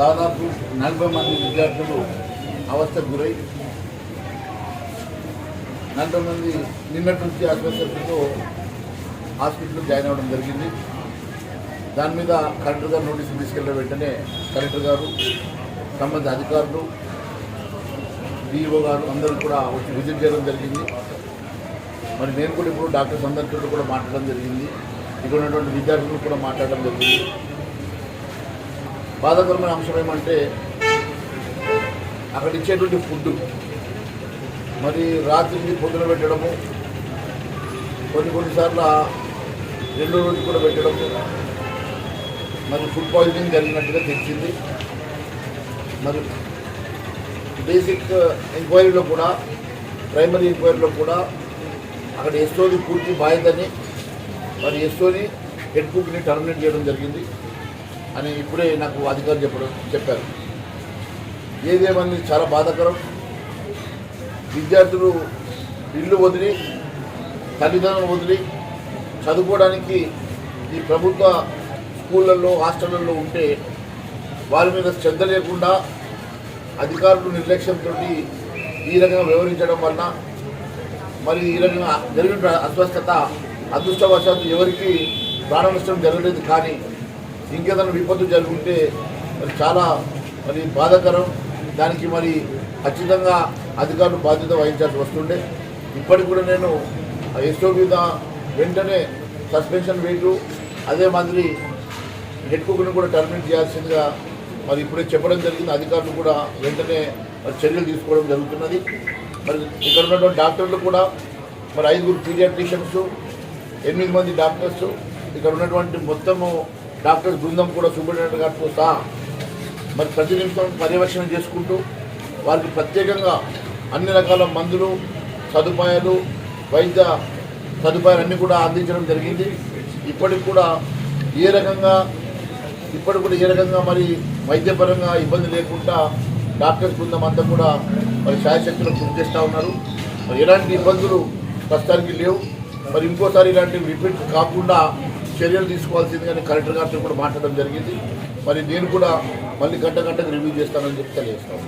దాదాపు నలభై మంది విద్యార్థులు అవస్థకు గురై నలభై మంది నిన్నటి నుంచి ఆసుపత్రితో హాస్పిటల్లో జాయిన్ అవ్వడం జరిగింది. దాని మీద కలెక్టర్ గారు నోటీసులు తీసుకెళ్ళిన వెంటనే కలెక్టర్ గారు సంబంధిత అధికారులు డిఈఓ గారు అందరూ కూడా వచ్చి విజిట్ చేయడం జరిగింది. మరి నేను కూడా ఇప్పుడు డాక్టర్స్ అందరితో కూడా మాట్లాడడం జరిగింది. ఇక్కడ ఉన్నటువంటి విద్యార్థులు కూడా మాట్లాడడం జరిగింది. బాధాకరమైన అంశం ఏమంటే అక్కడ ఇచ్చేటువంటి ఫుడ్ మరి రాత్రికి పొద్దున పెట్టడము కొన్ని కొన్నిసార్లు రెండో రోజు కూడా పెట్టడము. మరి ఫుడ్ పాయిజనింగ్ జరిగినట్టుగా తెలిసింది. మరి బేసిక్ ఎంక్వైరీలో కూడా ప్రైమరీ ఎంక్వైరీలో కూడా అక్కడ ఎస్ఓని పూర్తి బాధ్యతని మరి ఎస్ఓని హెడ్ కుక్ని టర్మినేట్ చేయడం జరిగింది. అని ఇప్పుడే నాకు అధికారులు చెప్పడం చెప్పారు. ఏదేమని చాలా బాధాకరం. విద్యార్థులు ఇల్లు వదిలి తల్లిదండ్రులు వదిలి చదువుకోవడానికి ఈ ప్రభుత్వ స్కూళ్ళల్లో హాస్టళ్ళల్లో ఉంటే వారి మీద శ్రద్ధ లేకుండా అధికారులు నిర్లక్ష్యంతో ఈ రకంగా వ్యవహరించడం వలన మరి ఈ రకంగా జరిగిన అస్వస్థత అదృష్టవశాత్తు ఎవరికి ప్రాణ నష్టం జరగలేదు. కానీ ఇంకేదైనా విపత్తు జరుగుంటే మరి చాలా మరి బాధాకరం. దానికి మరి ఖచ్చితంగా అధికారులు బాధ్యత వహించాల్సి వస్తుండే. ఇప్పటికి కూడా నేను ఎస్ఓ మీద వెంటనే సస్పెన్షన్ వేటు అదే మాదిరి హెడ్ కుక్ను కూడా టర్మినేట్ చేయాల్సిందిగా మరి ఇప్పుడే చెప్పడం జరిగింది. అధికారులు కూడా వెంటనే మరి చర్యలు తీసుకోవడం జరుగుతున్నది. మరి ఇక్కడ ఉన్నటువంటి డాక్టర్లు కూడా మరి ఐదుగురు పీడియాట్రిషియన్స్ ఎనిమిది మంది డాక్టర్స్ ఇక్కడ ఉన్నటువంటి మొత్తము డాక్టర్ బృందం కూడా సూపరింటెండెంట్ గారితో సహా మరి ప్రతి నిమిషం పర్యవేక్షణ చేసుకుంటూ వారికి ప్రత్యేకంగా అన్ని రకాల మందులు సదుపాయాలు వైద్య సదుపాయాలన్నీ కూడా అందించడం జరిగింది. ఇప్పటికి కూడా ఏ రకంగా ఇప్పటికి కూడా ఏ రకంగా మరి వైద్యపరంగా ఇబ్బంది లేకుండా డాక్టర్స్ బృందం అంతా కూడా మరి శాయశక్తులు కృషి చేస్తూ ఉన్నారు. మరి ఎలాంటి ఇబ్బందులు ప్రస్తుతానికి లేవు. మరి ఇంకోసారి ఇలాంటి రిపీట్ కాకుండా చర్యలు తీసుకోవాల్సిందిగా కలెక్టర్ గారితో కూడా మాట్లాడడం జరిగింది. మరి నేను కూడా మళ్ళీ గంట గంటకు రివ్యూ చేస్తానని చెప్పి తెలియజేస్తాను.